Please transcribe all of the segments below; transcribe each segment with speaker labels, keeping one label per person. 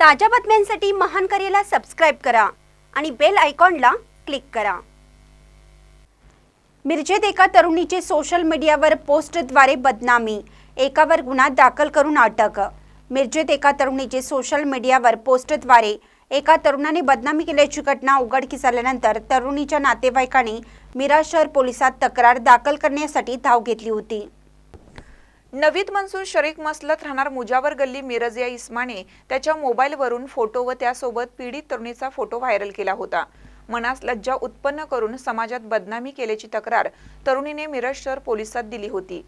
Speaker 1: ताज्या बातम्यांसाठी महान करेला सबस्क्राईब करा आणि बेल आयकॉनला क्लिक करा. मिरजेत एका तरुणीचे सोशल मीडियावर पोस्टद्वारे बदनामी. एकावर गुन्हा दाखल करून अटक. मिरजेत एका तरुणीचे सोशल मीडियावर पोस्टद्वारे एका तरुणाने बदनामी केल्याची घटना उघडकीस आल्यानंतर तरुणीच्या नातेवाईकांनी मिरा शहर पोलिसात तक्रार दाखल करण्यासाठी धाव घेतली होती.
Speaker 2: नवीद मनसूर शरीक मसलत राहणार मुजावर गल्ली मिरज या इस्माने त्याच्या मोबाईलवरून फोटो व त्यासोबत पीडित तरुणीचा फोटो व्हायरल केला होता. मनास लज्जा उत्पन्न करून समाजात बदनामी केल्याची तक्रार तरुणीने मिरज शहर पोलिसात दिली होती.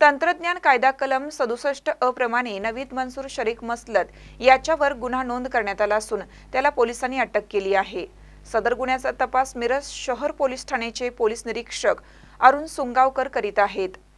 Speaker 2: तंत्रज्ञान कायदा कलम सदुसष्ट अप्रमाणे प्रमाणे नवीद मनसूर शरीक मसलत याच्यावर गुन्हा नोंद करण्यात आला असून त्याला पोलिसांनी अटक केली आहे. सदर गुन्ह्याचा तपास मिरज शहर पोलीस ठाण्याचे पोलीस निरीक्षक अरुण सुंगावकर करीत आहेत.